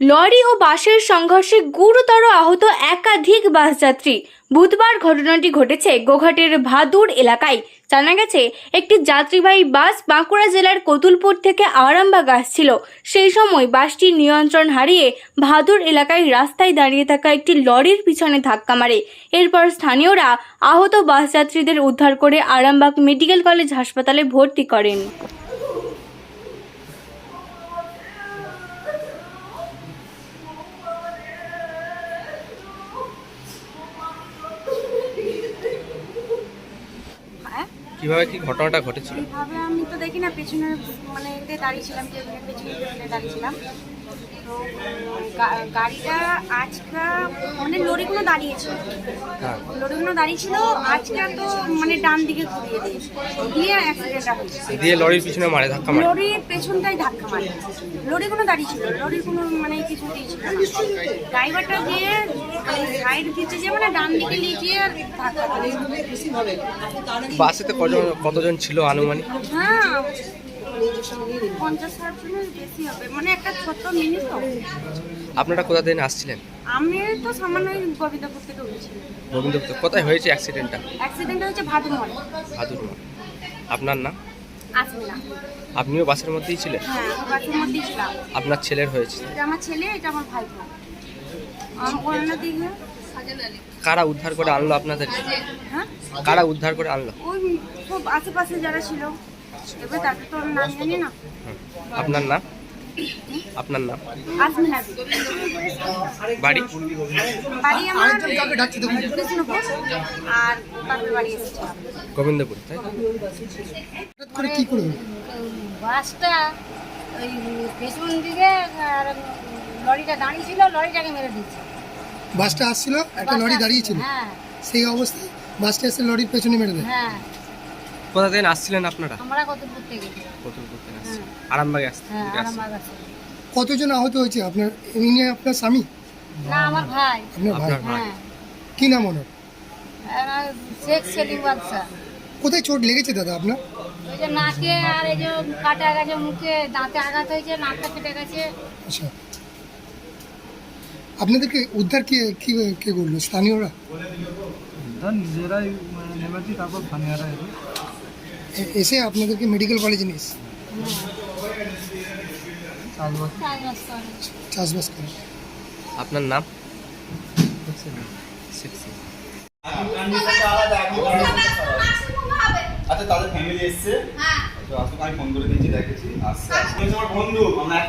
Lorry ও বাসের সংঘর্ষে গুরুতর আহত একাধিক বাসযাত্রী বুধবার ঘটনাটি ঘটেছে গোঘাটের ভাদুর এলাকায়। জানা গেছে, একটি যাত্রীবাহী বাস বাঁকুড়া জেলার কতুলপুর থেকে আরামবাগ আসছিল। সেই সময় বাসটি নিয়ন্ত্রণ হারিয়ে ভাদুর এলাকায় রাস্তায় দাঁড়িয়ে থাকা একটি লরির পিছনে ধাক্কা মারে। এরপর স্থানীয়রা আহত বাসযাত্রীদের উদ্ধার করে আরামবাগ মেডিকেল কলেজ হাসপাতালে ভর্তি করেন। কীভাবে কি ঘটনাটা ঘটেছিল? আমি তো দেখি না পেছনে মানে এতে দাঁড়িয়েছিলাম টেবিলের পেছনে দাঁড়িয়েছিলাম তো গাড়িটা আজকা মানে লরিগুলো দাঁড়িয়েছিল। হ্যাঁ। লরিগুলো দাঁড়িয়েছিল আজকা তো মানে ডান দিকে ঘুরিয়ে দিয়েছে। দিয়ে অ্যাক্সিডেন্টটা হয়েছে। দিয়ে লরির পিছনে মারে ধাক্কা মারে? লরির পেছনটাই ধাক্কা মারে। লরিগুলো দাঁড়িয়েছিল লরির কোনো মানে কিছুতেই ছিল না। ড্রাইভারটা দিয়ে মানে সাইড দিতে যে মানে ডান দিকে নিয়ে গিয়ে আর ধাক্কা মারে। বাসেতে কজন কতজন ছিল আনুমানিক? হ্যাঁ পঞ্চাশ ষাট জনের বেশি হবে। মানে একটা ছোট্ট মিনি তো। আপনারা কোথা থেকে আসছিলেন? আমি তো সামান্য ওই গোবিন্দপুর থেকে উঠেছি গোবিন্দপুর কোথায় হয়েছে অ্যাক্সিডেন্টটা ভাদুমল আপনার নাম? না আপনিও বাসের মধ্যেই ছিলেন? হ্যাঁ বাসের মধ্যেই ছিলাম। আপনার ছেলের হয়েছে। এটা আমার ছেলে এটা আমার ভাই অন্য কারা উদ্ধার করে আনলো আপনাদের? হ্যাঁ? কারা উদ্ধার করে আনলো? ওই সব আশেপাশে যারা ছিল। আপনার নাম? আপনার নাম? বাড়ি? গোবিন্দপুর তাই কি করবে বাসটা ওই পেছন দিকে আর লরিটা দাঁড়িয়ে লরিটাকে মেরে দিচ্ছে বাসটা আসছিল একটা লরি দাঁড়িয়েছিল। হ্যাঁ। সেই অবস্থায় বাসটা এসে লরির পেছনে মেরে দেয়। হ্যাঁ। কোথা থেকে আসছিলেন আপনারা? আমরা কত দূর থেকে কতুলপুর থেকে আরামবাগে আসছেন হ্যাঁ থেকে আর আসছেন। আমার কাছে কতজন আহত হয়েছে? আপনার ইনি আপনার স্বামী? না আমার ভাই। আপনার ভাই। হ্যাঁ। কি নাম ওনার? শেখ সেলিম বাদশা কোথায় চোট লেগেছে দাদা আপনার? ওই যে নাকে আর এই যে কাটা গেছে মুখে দাঁতে আঘাত হয়েছে নাকটা কেটে গেছে। আচ্ছা। আপনাদেরকে উদ্ধার কে কি কে করল? স্থানীয়রা? ধর নিজেরাই মানে নেমেছি তারপর ফানিয়ারা এলো এসে আপনাদেরকে মেডিকেল কলেজে নিয়ে এসে চাষবাস। চাষবাস করে। আপনার নাম? আচ্ছা তাদের ফ্যামিলি এসছে। আসুক আমি ফোন করে দিয়েছি দেখেছি। আসছে আমার বন্ধু আমরা এক